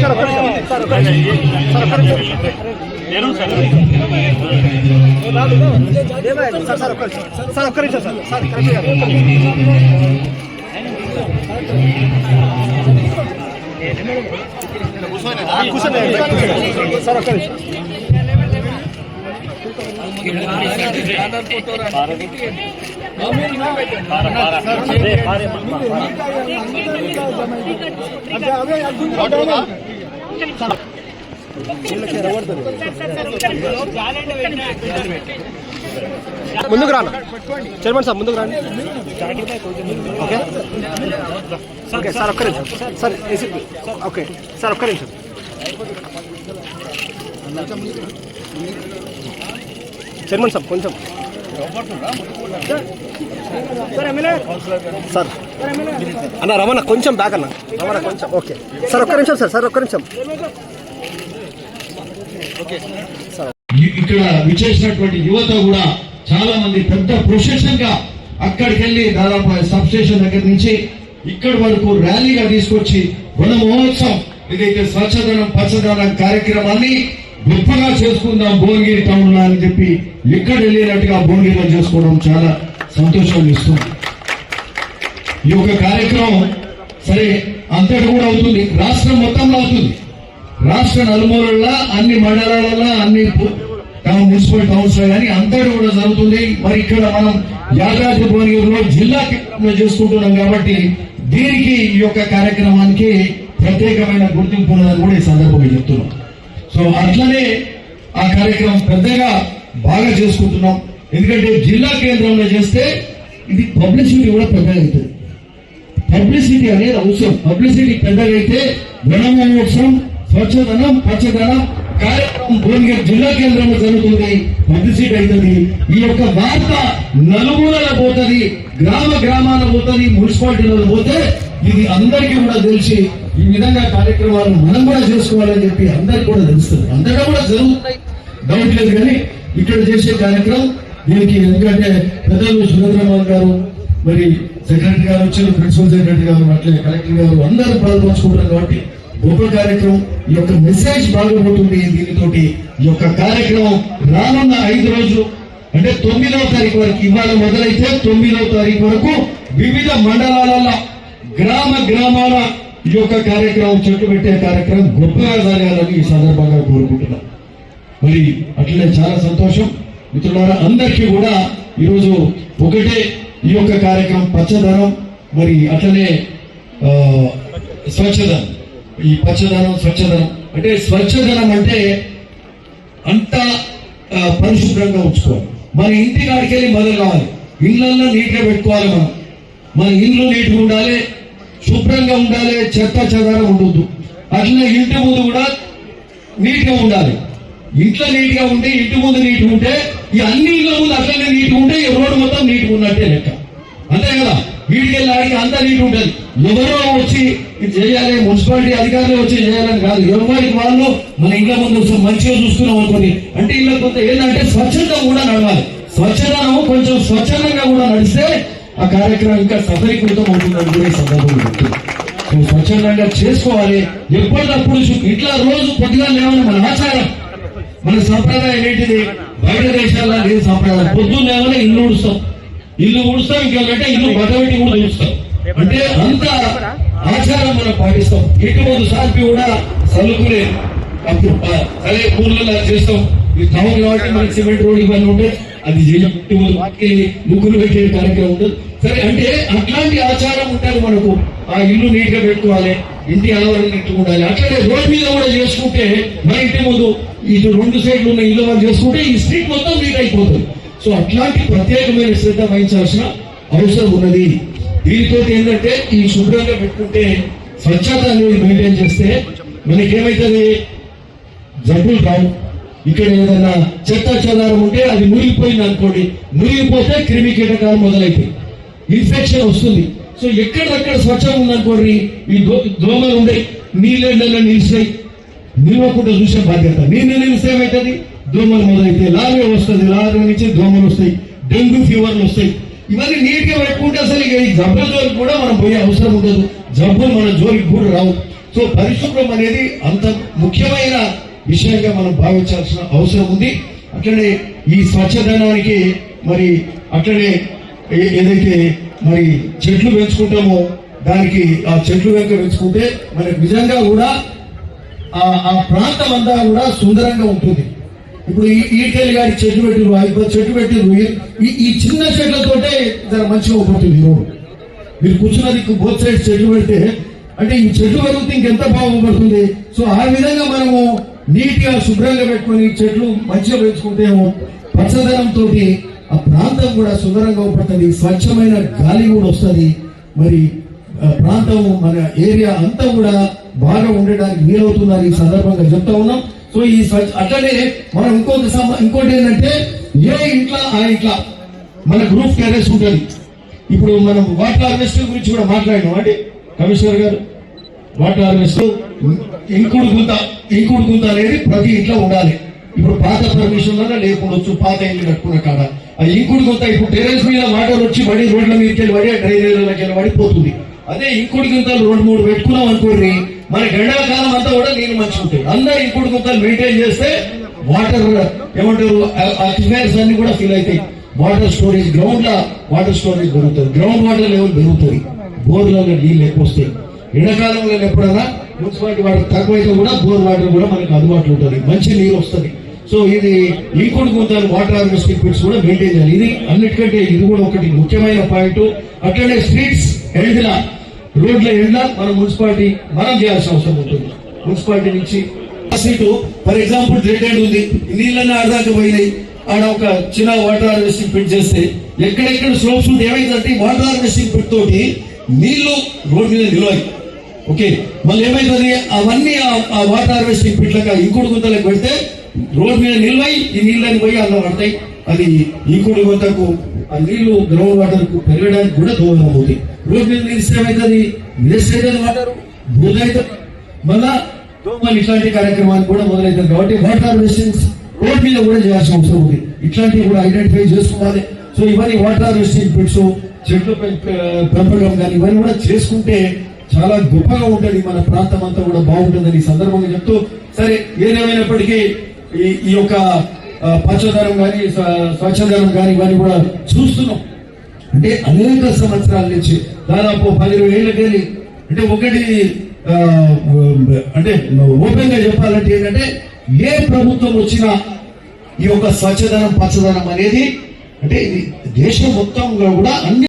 Sir ఒక్క నిమిషం. Sir. Sir కూర్చోండి. సార్ ఒక్క నిమిషం వీళ్ళకి ఎరగబడుతుంది. ముందుకు రాను. చైర్మన్ సార్ ముందుకు రాండి ఓకే? ఓకే సార్ ఒక్క నిమిషం. సార్ ఏసీపీ ఓకే సార్ ఒక్క నిమిషం. చైర్మన్ సార్ కొంచెం. సార్. అన్న రమణ కొంచెం బ్యాక్ అన్న. రమణ కొంచెం ఓకే. సార్ ఒక్క నిమిషం సార్ సార్ ఒక్క నిమిషం. ఇక్కడ విచ్చేసినటువంటి యువత కూడా చాలా మంది పెద్ద ప్రొఫెషన్గా అక్కడికి వెళ్ళి దాదాపు సబ్ స్టేషన్ దగ్గర నుంచి ఇక్కడి వరకు ర్యాలీగా తీసుకొచ్చి వన మహోత్సవం ఇదైతే స్వచ్ఛదనం పచ్చదనం కార్యక్రమాన్ని గొప్పగా చేసుకుందాం భువనగిరి టౌన్లో అని చెప్పి ఎక్కడ వెళ్ళినట్టుగా భువనగిరిలో చేసుకోవడం చాలా సంతోషాన్ని ఇస్తుంది. ఈ యొక్క కార్యక్రమం సరే అంతటి కూడా అవుతుంది. రాష్ట్రం మొత్తంలో అవుతుంది. రాష్ట్ర నలుమూలల్లో అన్ని మండలాలలో అన్ని టౌన్ మున్సిపల్ టౌన్స్లో కానీ అంతటి కూడా జరుగుతుంది. మరి ఇక్కడ మనం యాదాద్రి భువనగిరిలో జిల్లా కేంద్రంలో చేసుకుంటున్నాం కాబట్టి దీనికి ఈ యొక్క కార్యక్రమానికి ప్రత్యేకమైన గుర్తింపు ఉన్నదని కూడా ఈ సందర్భంగా చెప్తున్నాం. సో అట్లనే ఆ కార్యక్రమం పెద్దగా బాగా చేసుకుంటున్నాం. ఎందుకంటే జిల్లా కేంద్రంలో చేస్తే ఇది పబ్లిసిటీ కూడా పెద్దగా అవుతుంది పబ్లిసిటీ అనేది అవసరం. పబ్లిసిటీ పెద్దగా అయితే వన మహోత్సవం స్వచ్ఛదనం పచ్చదనం కార్యక్రమం భువనగిరి జిల్లా కేంద్రంలో జరుగుతుంది. పబ్లిసిటీ అవుతుంది. ఈ యొక్క వార్త నలుమూలలో పోతుంది. గ్రామ గ్రామాల పోతుంది. మున్సిపాలిటీలలో పోతే ఇది అందరికీ కూడా తెలిసి ఈ విధంగా కార్యక్రమాలు మనం కూడా చేసుకోవాలని చెప్పి అందరికి కూడా తెలుస్తుంది. అందరికీ కూడా జరుగుతున్నాయి డౌట్ లేదు కానీ ఇక్కడ చేసే కార్యక్రమం దీనికి ఎందుకంటే పెద్దలు సురేంద్రబాబు గారు మరి సెక్రటరీ గారు వచ్చారు ప్రిన్సిపల్ సెక్రటరీ గారు అట్లే కలెక్టర్ గారు అందరూ పాల్పంచుకుంటారు కాబట్టి గొప్ప కార్యక్రమం ఈ యొక్క మెసేజ్ బాగుపోతుంది దీనితోటి. ఈ యొక్క కార్యక్రమం రానున్న ఐదు రోజులు అంటే తొమ్మిదవ తారీఖు వరకు ఇవాళ మొదలైతే తొమ్మిదవ తారీఖు వరకు వివిధ మండలాలలో గ్రామ గ్రామాల ఈ యొక్క కార్యక్రమం చెట్టు పెట్టే కార్యక్రమం గొప్పగా జరగాలని ఈ సందర్భంగా కోరుకుంటున్నాం. మరి అట్లనే చాలా సంతోషం. మిత్రులారా అందరికీ కూడా ఈరోజు ఒకటే ఈ యొక్క కార్యక్రమం పచ్చదనం. మరి అట్లనే స్వచ్ఛదనం. ఈ పచ్చదనం స్వచ్ఛదనం. అంటే స్వచ్ఛదనం అంటే అంత పరిశుభ్రంగా ఉంచుకోవాలి. మన ఇంటి కాడికి వెళ్ళి మొదలు కావాలి. ఇళ్ళల్లో నీట్గా పెట్టుకోవాలి మనం. మన ఇల్లు నీట్గా ఉండాలి. శుభ్రంగా ఉండాలి చెత్త చెదారం ఉండొద్దు. అట్లనే ఇంటి ముందు కూడా నీట్గా ఉండాలి. ఇంట్లో నీట్గా ఉంటే ఇంటి ముందు నీట్గా ఉంటే ఈ అన్ని ఇళ్ళ ముందు అట్లనే నీట్ ఉంటే ఈ రోడ్డు మొత్తం నీట్గా ఉన్నట్టే లెక్క. అంతే కదా? వీడికి వెళ్ళి ఆడికి అంతా నీట్ ఉంటుంది. ఎవరో వచ్చి ఇది చేయాలి మున్సిపాలిటీ అధికారులు వచ్చి చేయాలని కాదు. ఎవరికి వాళ్ళు మన ఇంట్లో ముందు మంచిగా చూస్తున్నాం అనుకోని అంటే ఇళ్ళ కొంత ఏంటంటే స్వచ్ఛత కూడా నడవాలి. స్వచ్ఛదనము కొంచెం స్వచ్ఛందంగా కూడా నడిస్తే ఆ కార్యక్రమం ఇంకా సఫలీకృతం అవుతుందని కూడా ఈ సందర్భంలో చెప్తున్నాను. స్వచ్ఛందంగా చేసుకోవాలి. ఎప్పటికప్పుడు ఇట్లా రోజు పొద్దుగా లేవని మన ఆచారం మన సంప్రదాయం ఏంటిది? బయట దేశాల్లో లేదు సంప్రదాయం. పొద్దున్న లేవని ఇల్లు ఉడుస్తాం ఇల్లు ఉడుస్తాం ఇంకేంటే ఇల్లు బట్టబెట్టి కూడా చూస్తాం అంటే అంత ఆచారం మనం పాటిస్తాం. ఇటు ముందు సార్పి కూడా చల్లుకునే అప్పుడు అదే ఊర్లలో చేస్తాం. ఈ టౌన్ కాబట్టి మనకి సిమెంట్ రోడ్ ఇవన్నీ ఉంటే అది చేయం. వాటికి ముగ్గులు పెట్టే కార్యక్రమం ఉండదు. సరే అంటే అట్లాంటి ఆచారం ఉంటుంది మనకు. ఆ ఇల్లు నీట్గా పెట్టుకోవాలి ఇంటి ఆవరణ నీట్ ఉండాలి. అట్లనే రోడ్ మీద కూడా చేసుకుంటే మన ఇంటి ముందు ఇటు రెండు సైడ్లు ఉన్న ఇల్లు వాళ్ళు చేసుకుంటే ఈ స్ట్రీట్ మొత్తం నీట్ అయిపోతుంది. సో అట్లాంటి ప్రత్యేకమైన శ్రద్ధ వహించాల్సిన అవసరం ఉన్నది. దీనితో ఏంటంటే ఈ శుభ్రంగా పెట్టుకుంటే స్వచ్ఛత అనేది మెయింటైన్ చేస్తే మనకేమైతుంది? జబ్బులు కావు ఇక్కడ ఏదైనా చెత్త చెదారం ఉంటే అది మురిగిపోయింది అనుకోండి మురిగిపోతే క్రిమి కీటకాలు మొదలైతాయి ఇన్ఫెక్షన్ వస్తుంది. సో ఎక్కడెక్కడ స్వచ్ఛంగా ఉందనుకోండి ఈ దో దోమలు ఉండే నీళ్ళెండలో నిలిచినాయి. నిలవకుండా చూసే బాధ్యత. నీళ్ళు నిలిస్తే ఏమవుతుంది దోమలు మొదలైతే లాగే వస్తుంది లారీ నుంచి దోమలు వస్తాయి డెంగ్యూ ఫీవర్లు వస్తాయి. ఇవన్నీ నీట్గా పెట్టుకుంటే అసలు ఇక ఈ జబ్బుల జోలికి కూడా మనం పోయే అవసరం ఉండదు. జబ్బులు మన జోలికి కూడా రావు. సో పరిశుభ్రం అనేది అంత ముఖ్యమైన విషయంగా మనం భావించాల్సిన అవసరం ఉంది. అట్లనే ఈ స్వచ్ఛదనానికి మరి అట్లనే ఏ- ఏదైతే మరి చెట్లు పెంచుకుంటామో దానికి ఆ చెట్లు వెనక పెంచుకుంటే మనకు నిజంగా కూడా ఆ ఆ ప్రాంతం అంతా కూడా సుందరంగా ఉంటుంది. ఇప్పుడు ఈ గారి చెట్లు పెట్టిరు ఐదు చెట్టు పెట్టిరు ఈ ఈ చిన్న చెట్లతోటే జర మంచిగా ఉంటుంది రోడ్డు. మీరు కూర్చున్నది బోత్ సైడ్ చెట్లు పెడితే అంటే ఈ చెట్లు పెరిగితే ఇంకెంత బాగుపడుతుంది సో ఆ విధంగా మనము నీట్గా శుభ్రంగా పెట్టుకొని చెట్లు మంచిగా పెంచుకుంటే పచ్చదనంతో ఆ ప్రాంతం కూడా సుందరంగా ఉంటుంది స్వచ్ఛమైన గాలి కూడా వస్తుంది. మరి ప్రాంతం మన ఏరియా అంతా కూడా బాగా ఉండడానికి వీలవుతుందని ఈ సందర్భంగా చెప్తా ఉన్నాం. సో ఈ స్వచ్ఛ అట్లనే మనం ఇంకొక ఇంకోటి ఏంటంటే ఏ ఇంట్లో ఆ ఇంట్లో మన గ్రూప్ టెరెస్ ఉంటుంది. ఇప్పుడు మనం వాటర్ హార్వెస్టింగ్ గురించి కూడా మాట్లాడినాం అండి కమిషనర్ గారు. వాటర్ హార్వెస్ట్ ఇంకుడు గుంత ఇంకుడు గుంత అనేది ప్రతి ఇంట్లో ఉండాలి. ఇప్పుడు పాత పర్మిషన్ వల్ల లేకపోవచ్చు పాత ఇల్లు కట్టుకున్న కాడ. ఆ ఇంకుడు గుంత ఇప్పుడు టెరెన్స్ మీద వాటర్ వచ్చి పడి రోడ్ల మీదకి వెళ్ళి పడి డ్రైనేజీలకి పడిపోతుంది అదే ఇంకుడు గుంతలు రెండు మూడు పెట్టుకున్నాం అనుకోండి మన ఎండాకాలం అంతా కూడా నీళ్ళు మంచిగా ఉంటాయి అందరూ ఇంకుడు గుంతలు మెయింటైన్ చేస్తే వాటర్ ఏమంటారు అక్విఫైర్స్ అన్ని కూడా ఫిల్ అవుతాయి. వాటర్ స్టోరేజ్ గ్రౌండ్ లా వాటర్ స్టోరేజ్ పెరుగుతుంది గ్రౌండ్ వాటర్ లెవెల్ పెరుగుతుంది. బోర్లలో నీళ్ళు ఎక్కువ వస్తాయి. ఎండాకాలంలో ఎప్పుడైనా మున్సిపాలిటీ వాటర్ తక్కువైతే కూడా బోర్ వాటర్ కూడా మనకు అందుబాటులో ఉంటుంది. మంచి నీరు వస్తుంది. సో ఇది ఇంకోటి కొంత వాటర్ హార్వెస్టింగ్ పిట్స్ కూడా మెయింటైన్ చేయాలి. ఇది అన్నిటికంటే ఇది కూడా ఒకటి ముఖ్యమైన పాయింట్. అట్లనే స్ట్రీట్స్ ఎండ్ల రోడ్ల ఎండ్ల మన మున్సిపాలిటీ మనం చేయాల్సిన అవసరం ఉంటుంది. మున్సిపాలిటీ నుంచి సీటు ఫర్ ఎగ్జాంపుల్ రెడ్ ఉంది. నీళ్ళని ఆడదాకా పోయినాయి. ఆడ ఒక చిన్న వాటర్ హార్వెస్టింగ్ పిట్ చేస్తే ఎక్కడెక్కడ స్లోప్స్ ఉంటే ఏమైందంటే వాటర్ హార్వెస్టింగ్ పిట్ తోటి నీళ్ళు రోడ్ మీద నిలవాలి. ఓకే మళ్ళీ ఏమైతుంది? అవన్నీ ఆ- వాటర్ హార్వెస్టింగ్ పిట్లక ఇంకుడు గుంతలకు పెడితే రోడ్ మీద నిల్వై ఈ నీళ్ళని పోయి అందులో పడతాయి. అది ఇంకుడు గుంతకు ఆ నీళ్ళు గ్రౌండ్ వాటర్కు పెరగడానికి కూడా దోహదం అవుతుంది. రోడ్ మీద నిలిస్తే ఏమైతుంది వేస్ట్ అవుతుంది వాటర్. బూద్ అవుతుంది మళ్ళా దోమలు ఇట్లాంటి కార్యక్రమాలు కూడా మొదలవుతుంది కాబట్టి వాటర్ హార్వెస్టింగ్ రోడ్ మీద కూడా చేయాల్సిన అవసరం ఉంది. ఇట్లాంటివి కూడా ఐడెంటిఫై చేసుకోవాలి. సో ఇవన్నీ వాటర్ హార్వెస్టింగ్ పిట్స్ చెట్లు పెంపకం కానీ ఇవన్నీ కూడా చేసుకుంటే చాలా గొప్పగా ఉంటుంది మన ప్రాంతం అంతా కూడా బాగుంటుందని ఈ సందర్భంగా చెప్తూ సరే ఏదేమైనప్పటికీ ఈ ఈ యొక్క పచ్చదనం కానీ స్వచ్ఛదనం కానీ ఇవన్నీ కూడా చూస్తున్నాం. అంటే అనేక సంవత్సరాల నుంచి దాదాపు పదిహేను ఏళ్ళకెళ్ళి అంటే ఒకటి అంటే ఓపెన్గా చెప్పాలంటే ఏంటంటే ఏ ప్రభుత్వం వచ్చినా ఈ యొక్క స్వచ్ఛదనం పచ్చదనం అనేది అంటే దేశం మొత్తంలో కూడా అన్ని